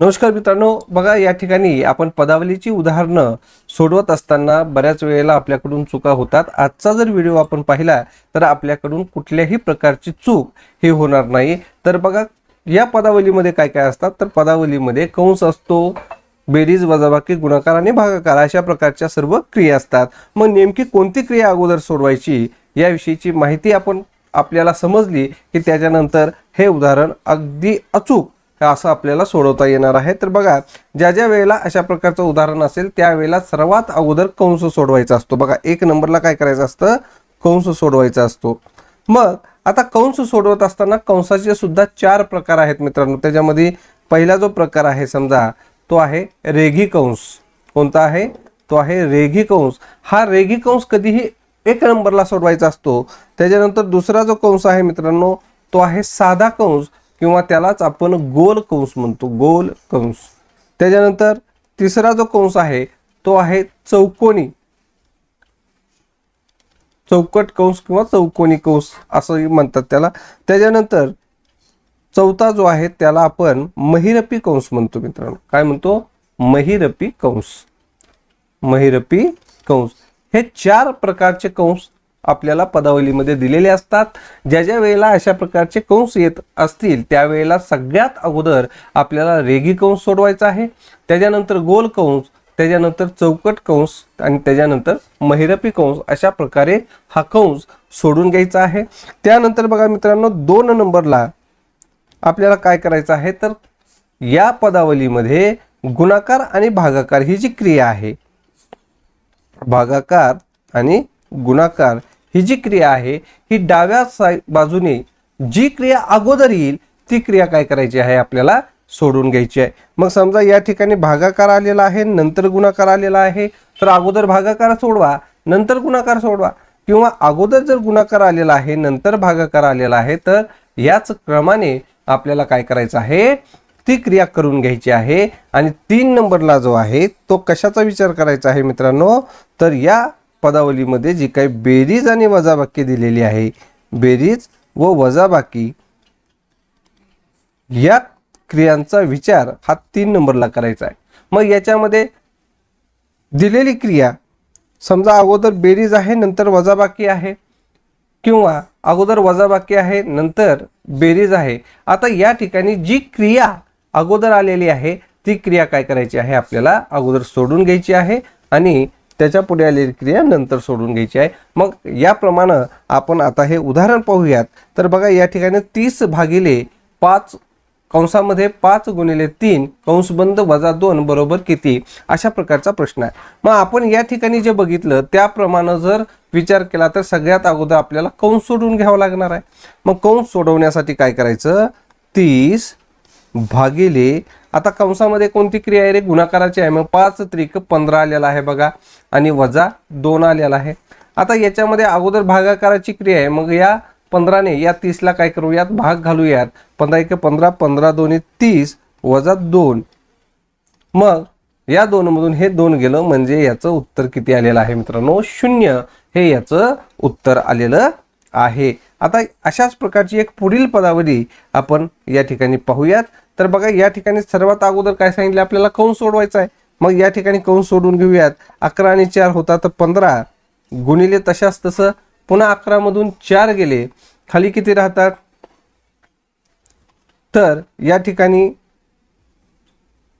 नमस्कार मित्रांनो बघा या ठिकाणी आपण पदावलीची उदाहरणं सोडवत असताना बऱ्याच वेळेला आपल्याकडून चुका होतात. आजचा जर व्हिडिओ आपण पाहिला तर आपल्याकडून कुठल्याही प्रकारची चूक ही होणार नाही. तर बघा या पदावलीमध्ये काय काय असतात? तर पदावलीमध्ये कंस असतो बेरीज वजाबाकी गुणाकार आणि भागाकार अशा प्रकारच्या सर्व क्रिया असतात. मग नेमकी कोणती क्रिया अगोदर सोडवायची याविषयीची माहिती आपण आपल्याला समजली की त्याच्यानंतर हे उदाहरण अगदी अचूक असं आपल्याला सोडवता येणार आहे? तर बघा ज्या ज्या वेळेला अशा प्रकारचं उदाहरण असेल त्यावेळेला सर्वात अगोदर कंस सोडवायचा असतो. बघा एक नंबरला काय करायचं असतं? कंस सोडवायचा असतो. मग आता कंस सोडवत असताना कंसाचे सुद्धा चार प्रकार आहेत मित्रांनो. त्याच्यामध्ये पहिला जो प्रकार आहे समजा तो आहे रेघी कंस. कोणता आहे? तो आहे रेघी कंस. हा रेघी कंस कधीही एक नंबरला सोडवायचा असतो. त्याच्यानंतर दुसरा जो कंस आहे मित्रांनो तो आहे साधा कंस. किंवा त्यालाच आपण गोल कंस म्हणतो गोल कंस. त्याच्यानंतर तिसरा जो कंस आहे तो आहे चौकोनी. चौकट कंस किंवा चौकोनी कंस असंही म्हणतात त्याला. त्याच्यानंतर चौथा जो आहे त्याला आपण महिरपी कंस म्हणतो मित्रांनो. काय म्हणतो? महिरपी कंस. महिरपी कंस. हे चार प्रकारचे कंस आपल्याला पदावलीमध्ये दिलेले असतात. ज्या ज्या वेळेला अशा प्रकारचे कंस येत असतील त्यावेळेला सगळ्यात अगोदर आपल्याला रेगी कंस सोडवायचा आहे. त्याच्यानंतर गोल कंस त्याच्यानंतर चौकट कंस आणि त्याच्यानंतर महिरपी कंस अशा प्रकारे हा कंस सोडून घ्यायचा आहे. त्यानंतर बघा मित्रांनो दोन नंबरला आपल्याला काय करायचं आहे तर या पदावलीमध्ये गुणाकार आणि भागाकार ही जी क्रिया आहे भागाकार आणि गुणाकार ही जी क्रिया आहे ही डाव्या साई बाजूने जी क्रिया अगोदर येईल ती क्रिया काय करायची आहे आपल्याला सोडून घ्यायची आहे. मग समजा या ठिकाणी भागाकार आलेला आहे नंतर गुणाकार आलेला आहे तर अगोदर भागाकार सोडवा नंतर गुणाकार सोडवा. किंवा अगोदर जर गुणाकार आलेला आहे नंतर भागाकार आलेला आहे तर याच क्रमाने आपल्याला काय करायचं आहे? ती क्रिया करून घ्यायची आहे. आणि तीन नंबरला जो आहे तो कशाचा विचार करायचा आहे मित्रांनो? तर या पदावलीमध्ये जी काही बेरीज आणि वजाबाकी दिलेली आहे बेरीज व वजाबाकी या क्रियांचा विचार हा तीन नंबरला करायचा आहे. मग याच्यामध्ये दिलेली क्रिया समजा अगोदर बेरीज आहे नंतर वजाबाकी आहे किंवा अगोदर वजाबाकी आहे नंतर बेरीज आहे. आता या ठिकाणी जी क्रिया अगोदर आलेली आहे ती क्रिया काय करायची आहे? आपल्याला अगोदर सोडून घ्यायची आहे आणि त्याच्या पुढे आलेली क्रिया नंतर सोडून घ्यायची आहे. मग याप्रमाणे आपण आता हे उदाहरण पाहूयात. तर बघा या ठिकाणी तीस भागिले पाच कंसामध्ये पाच गुणिले तीन कंसबंद वजा दोन बरोबर किती? अशा प्रकारचा प्रश्न आहे. मग आपण या ठिकाणी जे बघितलं त्याप्रमाणे जर विचार केला तर सगळ्यात अगोदर आपल्याला कंस सोडून घ्यावं लागणार आहे. मग कंस सोडवण्यासाठी काय करायचं? तीस भागिले. आता कंसामध्ये कोणती क्रिया आहे रे? गुणाकाराची आहे. मग पाच त्रिक पंधरा आलेला आहे बघा. आणि वजा दोन आलेला आहे. आता याच्यामध्ये अगोदर भागाकाराची क्रिया आहे. मग या पंधराने या तीसला काय करूयात भाग घालूयात. पंधरा एक पंधरा पंधरा दोन्ही तीस वजा दोन. मग या दोन मधून हे दोन गेलं म्हणजे याचं उत्तर किती आलेलं आहे मित्रांनो? शून्य. हे याचं उत्तर आलेलं आहे. आता अशाच प्रकारची एक पुढील पदावली आपण या ठिकाणी पाहूयात. तर बघा या ठिकाणी सर्वात अगोदर काय सांगितलं आपल्याला? कंस सोडवायचा आहे? मग या ठिकाणी कंस सोडून घेऊयात? अकरा आणि चार होता तर पंधरा. गुणिले तशाच तसं पुन्हा अकरामधून चार गेले. खाली किती राहतात? तर या ठिकाणी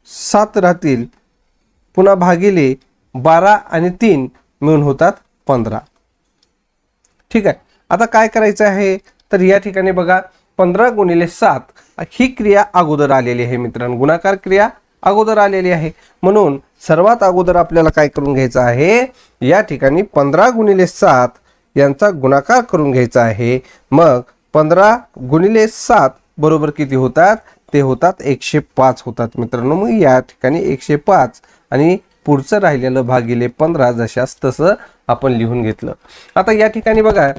सात राहतील. पुन्हा भागिले बारा आणि तीन मिळून होतात पंधरा. ठीक आहे. आता काय करायचं आहे? तर या ठिकाणी बघा पंधरा गुणिले सात ही क्रिया अगोदर आलेली आहे मित्रांनो. गुणाकार क्रिया अगोदर आलेली आहे. म्हणून सर्वात अगोदर आपल्याला काय करून घ्यायचं आहे? या ठिकाणी पंधरा गुणिले सात यांचा गुणाकार करून घ्यायचा आहे. मग पंधरा गुणिले सात बरोबर किती होतात? ते होतात एकशे पाच होतात मित्रांनो. मग या ठिकाणी एकशे पाच आणि पुढचं राहिलेलं भागिले पंधरा जशास तसं आपण लिहून घेतलं. आता या ठिकाणी बघा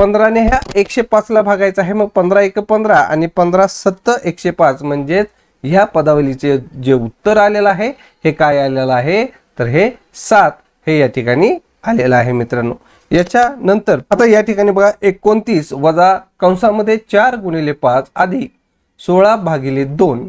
पंधराने ह्या एकशे पाचला भागायचा आहे. मग पंधरा एक पंधरा आणि पंधरा सत्त एकशे पाच म्हणजेच ह्या पदावलीचे जे उत्तर आलेलं आहे हे काय आलेलं आहे? तर हे सात हे या ठिकाणी आलेलं आहे मित्रांनो. याच्या नंतर आता या ठिकाणी बघा एकोणतीस वजा कंसामध्ये चार गुणिले पाच अधिक सोळा भागिले दोन.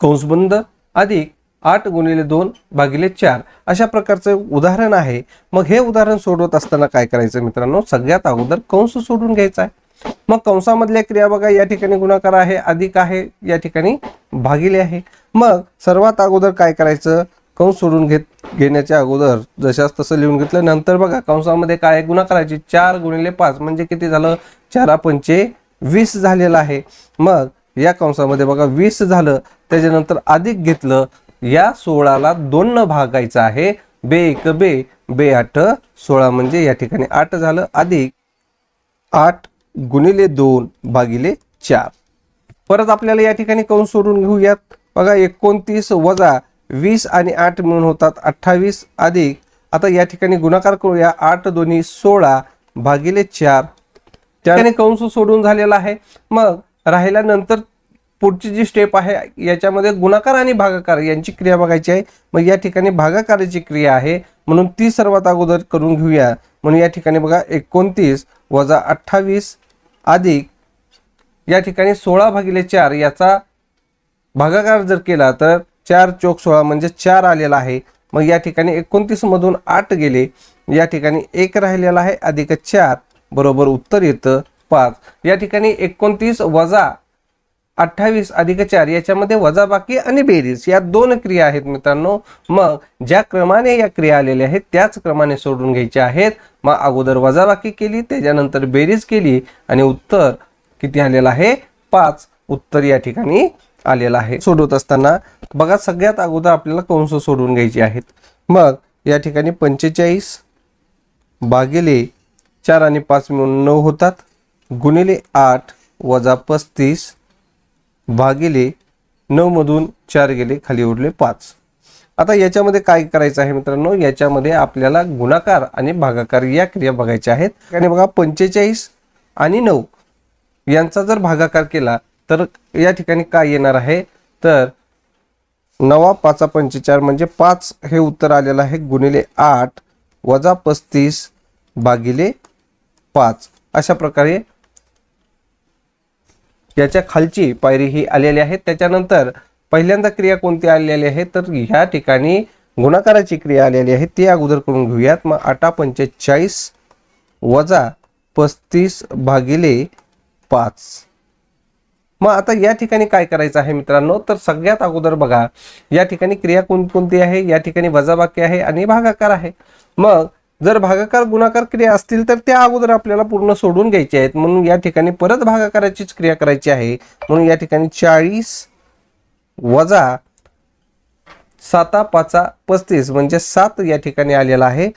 कंसबंद अधिक आठ गुणिले दोन भागिले चार. अशा प्रकारचं उदाहरण आहे. मग हे उदाहरण सोडवत असताना काय करायचं मित्रांनो? सगळ्यात अगोदर कंस सोडून घ्यायचा आहे. मग कंसामधल्या क्रिया बघा या ठिकाणी गुणाकार आहे अधिक आहे या ठिकाणी भागिले आहे. मग सर्वात अगोदर काय करायचं? कंस सोडून घेत घेण्याच्या अगोदर जशास तसं लिहून घेतलं. नंतर बघा कंसामध्ये काय आहे? गुणाकाराची चार गुणिले पाच. म्हणजे किती झालं? चारा पंचे वीस झालेलं आहे. मग या कंसामध्ये बघा वीस झालं. त्याच्यानंतर अधिक घेतलं. या सोळाला दोन न भागायचं आहे. बे एक बे बे आठ. सोळा म्हणजे या ठिकाणी आठ झालं. अधिक आठ गुणिले दोन भागिले चार. परत आपल्याला या ठिकाणी कंस सोडून घेऊयात? बघा एकोणतीस वजा वीस आणि आठ मिळून होतात अठ्ठावीस. अधिक आता या ठिकाणी गुणाकार करूया. आठ दोन्ही सोळा भागिले चार. त्याने कंस सोडून झालेला आहे? मग राहिल्यानंतर पुढची जी स्टेप आहे याच्यामध्ये गुणाकार आणि भागाकार यांची क्रिया बघायची आहे. मग या ठिकाणी भागाकाराची क्रिया आहे. म्हणून ती सर्वात अगोदर करून घेऊया. म्हणून या ठिकाणी बघा एकोणतीस वजा अठ्ठावीस अधिक या ठिकाणी सोळा भागिले चार याचा भागाकार जर केला तर चार चौक सोळा म्हणजे चार आलेला आहे. मग या ठिकाणी एकोणतीसमधून आठ गेले. या ठिकाणी एक राहिलेला आहे अधिक चार. बरोबर उत्तर येतं पाच. या ठिकाणी एकोणतीस वजा अठ्ठावीस अधिक चार याच्यामध्ये वजाबाकी आणि बेरीज या दोन क्रिया आहेत मित्रांनो. मग ज्या क्रमाने या क्रिया आलेल्या आहेत त्याच क्रमाने सोडून घ्यायच्या आहेत. मग अगोदर वजाबाकी केली त्याच्यानंतर बेरीज केली आणि उत्तर किती आलेलं आहे? पाच. उत्तर या ठिकाणी आलेलं आहे. सोडवत असताना बघा सगळ्यात अगोदर आपल्याला कंस सोडून घ्यायचे आहेत. मग या ठिकाणी पंचेचाळीस भागिले चार आणि पाच मिळून नऊ होतात. गुणिले आठ वजा पस्तीस भागिले नऊमधून चार गेले खाली उरले पाच. आता याच्यामध्ये काय करायचं आहे मित्रांनो? याच्यामध्ये आपल्याला गुणाकार आणि भागाकार या क्रिया बघायच्या आहेत. आणि बघा पंचेचाळीस आणि नऊ यांचा जर भागाकार केला तर या ठिकाणी काय येणार आहे? तर नवा पाचा पंचेचार म्हणजे पाच हे उत्तर आलेलं आहे. गुणिले आठ वजा पस्तीस भागिले पाच. अशा प्रकारे याच्या खालची पायरी ही आलेली आहे. त्याच्यानंतर पहिल्यांदा क्रिया कोणती आलेली आहे? तर ह्या ठिकाणी गुणाकाराची क्रिया आलेली आहे. ती अगोदर करून घेऊयात. मग आठा पंचेचाळीस वजा पस्तीस भागिले पाच. मग आता या ठिकाणी काय करायचं आहे मित्रांनो? तर सगळ्यात अगोदर बघा या ठिकाणी क्रिया कोणकोणती आहे? या ठिकाणी वजाबाकी आहे आणि भागाकार आहे. मग जर भागाकार गुणाकार क्रिया असतील तर त्या अगोदर आपल्याला पूर्ण सोडून घ्यायचे आहेत. म्हणून या ठिकाणी परत भागाकाराचीच क्रिया करायची आहे. म्हणून या ठिकाणी चाळीस वजा साता पाचा पस्तीस म्हणजे सात या ठिकाणी आलेला आहे.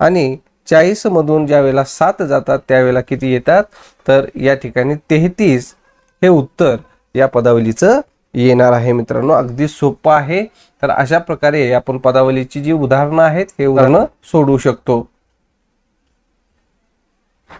आणि चाळीसमधून ज्या वेळेला सात जातात त्यावेळेला किती येतात? तर या ठिकाणी तेहतीस हे उत्तर या पदावलीचं येणार आहे मित्रांनो. अगदी सोपं आहे. तर अशा प्रकारे आपण पदावलीची जी उदाहरणं आहेत हे उदाहरणं सोडवू शकतो.